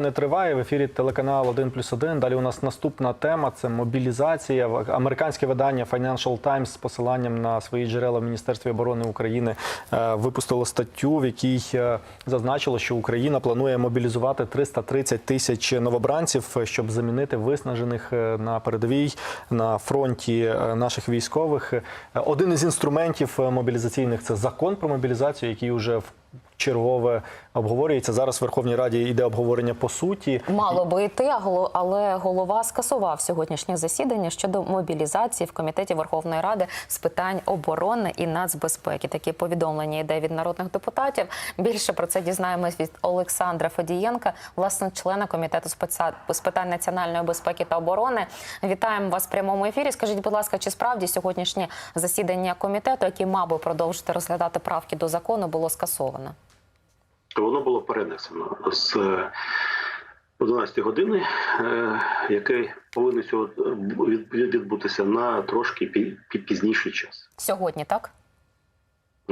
несподіване триває. В ефірі телеканал 1 плюс 1. Далі у нас наступна тема це мобілізація. Американське видання Financial Times з посиланням на свої джерела в Міністерстві оборони України е, випустило статтю, в якій е, зазначило, що Україна планує мобілізувати 330 тисяч новобранців, е, щоб замінити виснажених на передовій на фронті наших військових. Один із інструментів мобілізаційних це закон про мобілізацію, який вже в чергове обговорюється. Зараз в Верховній Раді йде обговорення по суті. Мало би йти, але голова скасував сьогоднішнє засідання щодо мобілізації в комітеті Верховної Ради з питань оборони і нацбезпеки. Такі повідомлення йде від народних депутатів. Більше про це дізнаємось від Олександра Федієнка, власне, члена комітету з питань національної безпеки та оборони. Вітаємо вас в прямому ефірі. Скажіть, будь ласка, чи справді сьогоднішнє засідання комітету, який мав би продовжити розглядати правки до закону, було скасовано? Воно було перенесено з е, 11 години, е, яке сьогодні відбутися на трошки пі- пі- пізніший час. Сьогодні, так?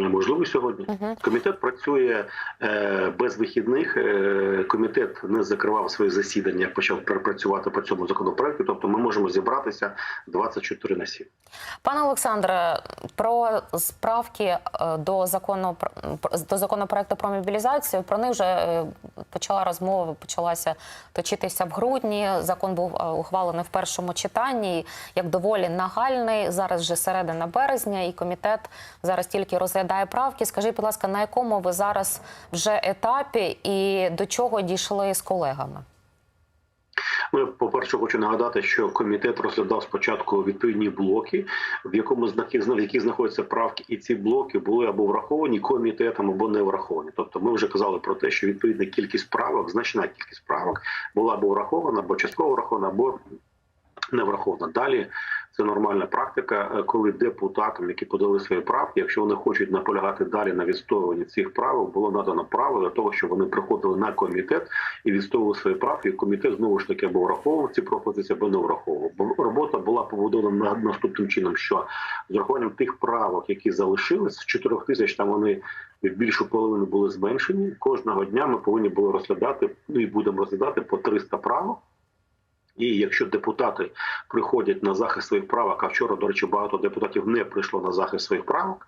Можливо, сьогодні комітет працює е, без вихідних. Е, комітет не закривав своє засідання, почав перепрацювати по цьому законопроекту. Тобто, ми можемо зібратися 24 на 7. Пане Олександре, про справки е, до закону про- до законопроекту про мобілізацію. Про них вже почала розмова, почалася точитися в грудні. Закон був ухвалений в першому читанні як доволі нагальний. Зараз вже середина березня, і комітет зараз тільки розглядає правки. Скажіть, будь ласка, на якому ви зараз вже етапі і до чого дійшли з колегами? Ну, по-перше, хочу нагадати, що комітет розглядав спочатку відповідні блоки, в якому в яких знаходяться правки, і ці блоки були або враховані комітетом, або не враховані. Тобто, ми вже казали про те, що відповідна кількість правок, значна кількість правок була або врахована, або частково врахована, або не врахована. Далі це нормальна практика, е, коли депутатам, які подали свої правки, якщо вони хочуть наполягати далі на відстоюванні цих правок, було надано право для того, щоб вони приходили на комітет і відстоювали свої правки. І комітет знову ж таки або враховував ці пропозиції, або не враховував. Бо робота була побудована на- наступним чином, що з урахуванням тих правок, які залишились з 4 тисяч, там вони в більшу половину були зменшені. Кожного дня ми повинні були розглядати, ну і будемо розглядати по 300 правок. І якщо депутати приходять на захист своїх правок, а вчора, до речі, багато депутатів не прийшло на захист своїх правок,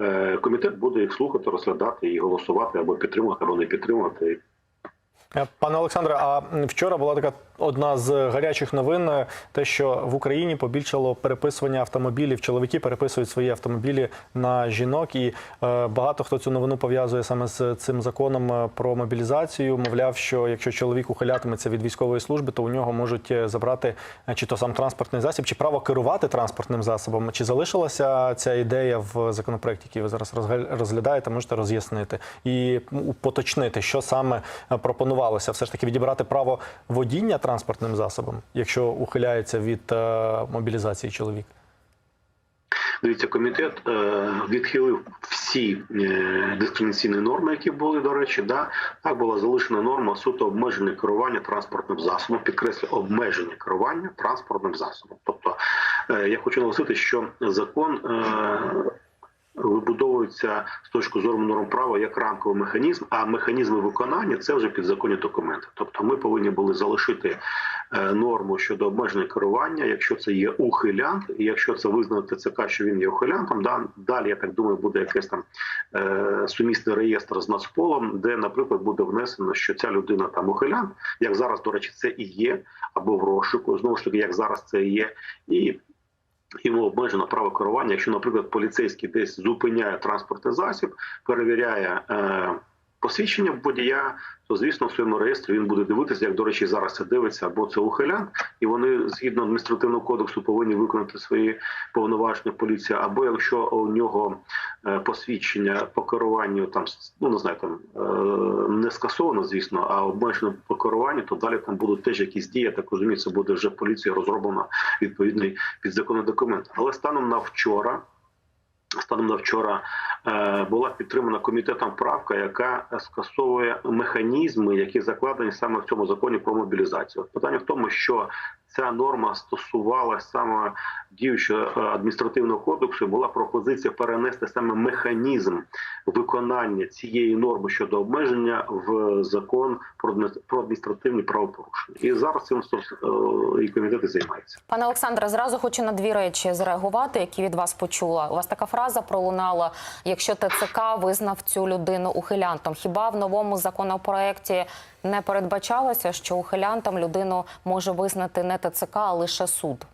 е, комітет буде їх слухати, розглядати і голосувати або підтримувати, або не підтримувати. Е, Пане Олександре, а вчора була така одна з гарячих новин, е, те, що в Україні побільшало переписування автомобілів. Чоловіки переписують свої автомобілі на жінок, і е, багато хто цю новину пов'язує саме з цим законом е, про мобілізацію. Мовляв, що якщо чоловік ухилятиметься від військової служби, то у нього можуть забрати чи то сам транспортний засіб, чи право керувати транспортним засобом. Чи залишилася ця ідея в законопроекті, який ви зараз розглядаєте? Можете роз'яснити і поточнити, що саме пропонувалося все ж таки відібрати право водіння транспортним засобом, якщо ухиляється від е, мобілізації чоловік. Дивіться, комітет е, відхилив всі е, дискримінаційні норми, які були до речі. Да так була залишена норма суто обмежене керування транспортним засобом. Підкреслю обмеження керування транспортним засобом. Тобто е, я хочу наголосити, що закон. Е, Вибудовується з точки зору норм права як рамковий механізм, а механізми виконання це вже підзаконні документи. Тобто, ми повинні були залишити е, норму щодо обмеження керування, якщо це є ухилянт, і якщо це визнано ТЦК, що він є ухилянтом, далі я так думаю, буде якийсь там е, сумісний реєстр з Нацполом, де, наприклад, буде внесено, що ця людина там ухилянт, як зараз, до речі, це і є, або в розшуку, знову ж таки, як зараз це і є, і Йому обмежено право керування. Якщо, наприклад, поліцейський десь зупиняє транспортний засіб, перевіряє е, посвідчення водія, то звісно в своєму реєстрі він буде дивитися, як до речі, зараз це дивиться, або це ухилянт, і вони згідно адміністративного кодексу повинні виконати свої повноваження поліція. Або якщо у нього е, посвідчення по керуванню там ну не знаю, там е, не скасовано, звісно, а обмежено по керуванню, то далі там будуть теж якісь дії. Так розумію, це буде вже поліція розроблена відповідний підзаконний документ. Але станом на вчора. Станом на вчора була підтримана комітетом правка, яка скасовує механізми, які закладені саме в цьому законі про мобілізацію. Питання в тому, що ця норма стосувалася саме діючого е, адміністративного кодексу. Була пропозиція перенести саме механізм виконання цієї норми щодо обмеження в закон про адмі- адміністративні правопорушення. І зараз цим е, і комітет і займається. Пане Олександре, зразу хочу на дві речі зреагувати, які від вас почула. У вас така фраза пролунала: якщо ТЦК визнав цю людину ухилянтом, хіба в новому законопроекті не передбачалося, що ухилянтом людину може визнати не ТЦК, а лише суд?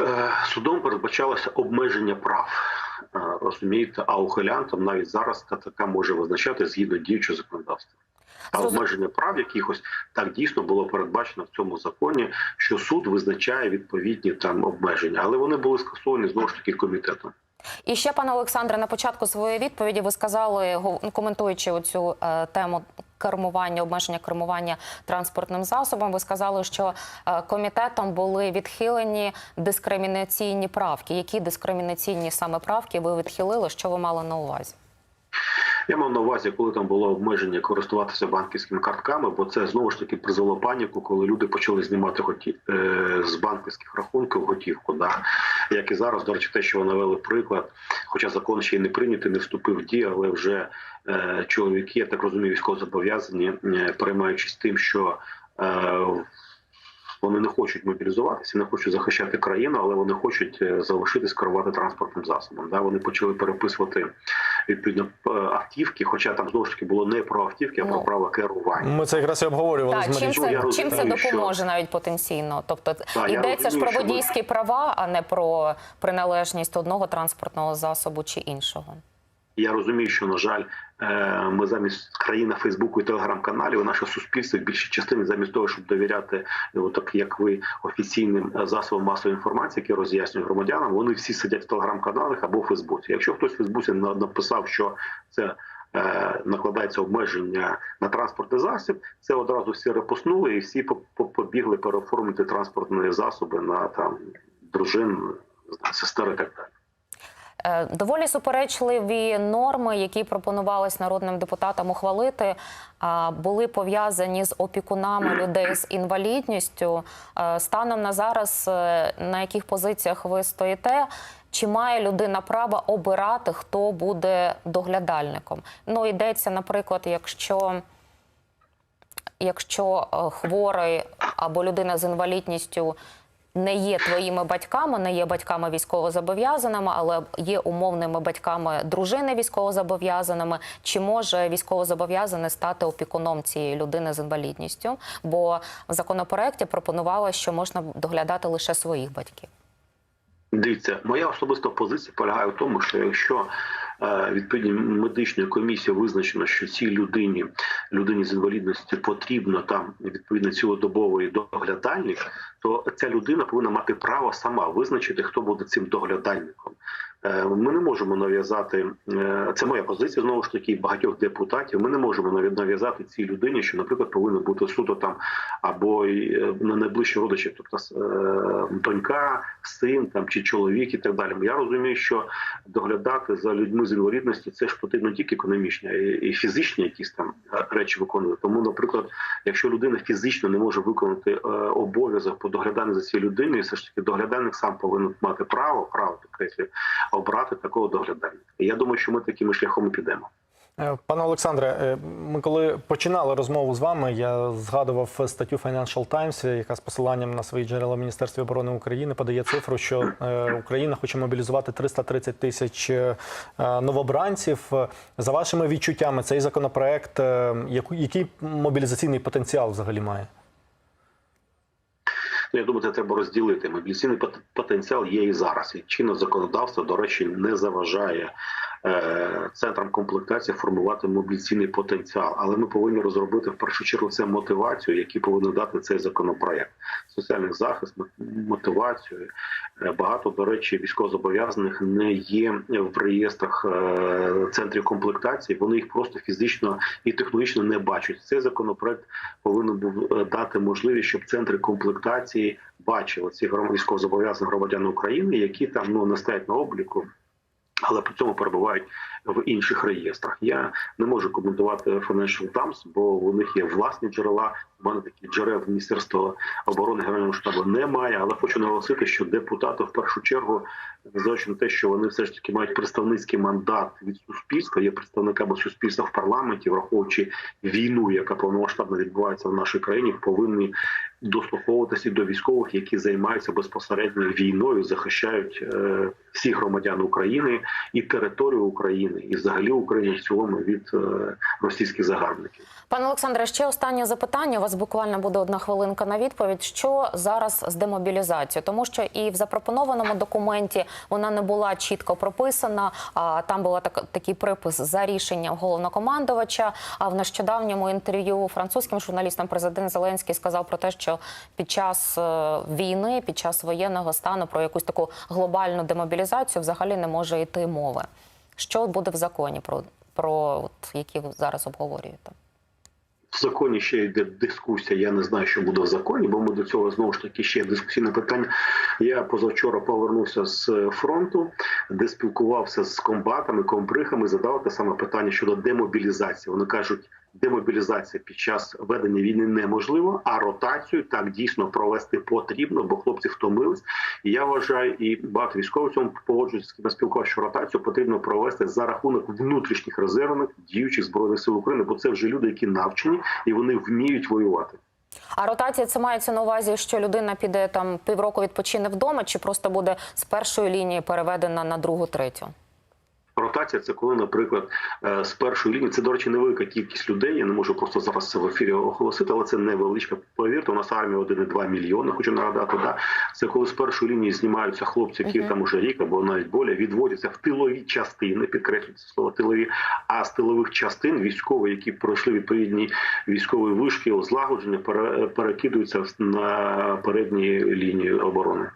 Е, Судом передбачалося обмеження прав. Е, Розумієте, а ухилянтом навіть зараз ТЦК може визначати згідно діючого законодавства. А обмеження прав якихось так дійсно було передбачено в цьому законі, що суд визначає відповідні там обмеження, але вони були скасовані знову ж таки комітетом. І ще, пане Олександре, на початку своєї відповіді ви сказали, ну, коментуючи оцю е, тему кермування, обмеження кермування транспортним засобом, ви сказали, що е, комітетом були відхилені дискримінаційні правки. Які дискримінаційні саме правки ви відхилили? Що ви мали на увазі? Я мав на увазі, коли там було обмеження користуватися банківськими картками, бо це знову ж таки призвело паніку, коли люди почали знімати готі... е, з банківських рахунків готівку. Да? Як і зараз, до речі, те, що навели приклад, хоча закон ще й не прийнятий, не вступив в дію, але вже е, чоловіки, я так розумію, військовозобов'язані, е, переймаючись тим, що е, вони не хочуть мобілізуватися, не хочуть захищати країну, але вони хочуть е, залишитись керувати транспортним засобом. Да, вони почали переписувати відповідно автівки, хоча там знову ж таки було не про автівки, а про Ну. право керування. Ми це якраз і обговорювали Так, з чим це, я чим це допоможе що- навіть потенційно? Тобто я йдеться ж про водійські ми- права, а не про приналежність одного транспортного засобу чи іншого. Я розумію, що на жаль, ми замість країни Фейсбуку і телеграм-каналів, наше суспільство в більшій частині, замість того, щоб довіряти, е, отак як ви офіційним е, засобам масової інформації, які роз'яснюють громадянам, вони всі сидять в телеграм-каналах або в Фейсбуці. Якщо хтось в Фейсбуці на- написав, що це е, накладається обмеження на транспортний засіб, це одразу всі репоснули і всі по- по- побігли переоформити транспортні засоби на там дружин, сестер і так далі. Е, Доволі суперечливі норми, які пропонувались народним депутатам ухвалити, були пов'язані з опікунами людей з інвалідністю. Е, Станом на зараз, е, на яких позиціях ви стоїте? Чи має людина право обирати, хто буде доглядальником? Ну, йдеться, наприклад, якщо якщо е, хворий або людина з інвалідністю не є твоїми батьками, не є батьками військовозобов'язаними, але є умовними батьками дружини військовозобов'язаними, чи може військовозобов'язаний стати опікуном цієї людини з інвалідністю? Бо в законопроекті пропонувало, що можна доглядати лише своїх батьків. Дивіться, моя особиста позиція полягає в тому, що якщо відповідні медичної комісії визначено, що цій людині, людині з інвалідністю потрібно там відповідно цілодобовий доглядальник, то ця людина повинна мати право сама визначити, хто буде цим доглядальником. Е, Ми не можемо нав'язати е, це моя позиція знову ж таки багатьох депутатів. Ми не можемо нав'я- нав'язати цій людині, що, наприклад, повинен бути суто там або е, на найближчі родичі, тобто донька, син там чи чоловік, і так далі. Я розумію, що доглядати за людьми з інвалідністю це ж потрібно тільки економічні, і фізичні якісь там речі виконувати. Тому, наприклад, якщо людина фізично не може виконати обов'язок по догляданню за цією людиною, все ж таки доглядальник сам повинен мати право, право підкреслюю, обрати такого доглядальника. Я думаю, що ми таким шляхом підемо. Е, Пане Олександре, е, ми коли починали розмову з вами, я згадував статтю Financial Times, яка з посиланням на свої джерела Міністерства оборони України подає цифру, що е, Україна хоче мобілізувати 330 тисяч новобранців. За вашими відчуттями, цей законопроект, який мобілізаційний потенціал взагалі має? Ну, Я думаю, це треба розділити. Мобілізаційний пот- потенціал є і зараз. І чинне законодавство, до речі, не заважає центрам комплектації формувати мобілізаційний потенціал. Але ми повинні розробити в першу чергу це мотивацію, які повинен дати цей законопроект. Соціальний захист, мотивацію. Е, Багато, до речі, військовозобов'язаних не є в реєстрах е, центрів комплектації. Вони їх просто фізично і технологічно не бачать. Цей законопроект повинен був е, дати можливість, щоб центри комплектації бачили ці військовозобов'язаних громадян України, які там ну не стоять на обліку. Але при цьому перебувають в інших реєстрах. Я не можу коментувати Financial Times, бо у них є власні джерела. У мене такі джерел Міністерства оборони Генерального штабу немає. Але хочу наголосити, що депутати в першу чергу, незважаючи на те, що вони все ж таки мають представницький мандат від суспільства, є представниками суспільства в парламенті, враховуючи війну, яка повномасштабно відбувається в нашій країні, повинні дослуховуватися до військових, які займаються безпосередньо війною, захищають е, всіх громадян України і територію України, і взагалі України в цілому від е, російських загарбників. Пане Олександре, ще останнє запитання. У вас буквально буде одна хвилинка на відповідь. Що зараз з демобілізацією? Тому що і в запропонованому документі вона не була чітко прописана. А там була так, такий припис за рішенням головнокомандувача. А в нещодавньому інтерв'ю французьким журналістам президент Зеленський сказав про те, що під час е, війни, під час воєнного стану про якусь таку глобальну демобілізацію взагалі не може йти мови. Що буде в законі про, про от, які ви зараз обговорюєте? В законі ще йде дискусія. Я не знаю, що буде в законі, бо ми до цього знову ж таки ще дискусійне питання. Я позавчора повернувся з фронту, де спілкувався з комбатами, комбригами, задав те саме питання щодо демобілізації. Вони кажуть, демобілізація під час ведення війни неможливо, а ротацію так дійсно провести потрібно, бо хлопці втомились. І я вважаю, і багато військових цьому погоджуються з ким спілкувався, що ротацію потрібно провести за рахунок внутрішніх резервних діючих збройних сил України, бо це вже люди, які навчені і вони вміють воювати. А ротація це мається на увазі, що людина піде там півроку відпочине вдома, чи просто буде з першої лінії переведена на другу, третю? Ротація це коли, наприклад, е, з першої лінії це до речі, невелика кількість людей. Я не можу просто зараз це в ефірі оголосити, але це невеличка. Повірте, у нас армія 1,2 мільйони. Хочу нагадати. Да, це коли з першої лінії знімаються хлопці, які там уже рік або навіть более, відводяться в тилові частини, підкреслюється слово тилові. А з тилових частин військові, які пройшли відповідні військові вишки, злагодження, пере- перекидуються на передні лінії оборони.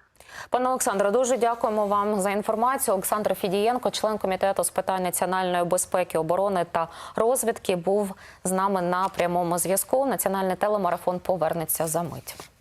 Пане Олександре, дуже дякуємо вам за інформацію. Олександр Фідієнко, член комітету з питань національної безпеки, оборони та розвідки, був з нами на прямому зв'язку. Національний телемарафон повернеться за мить.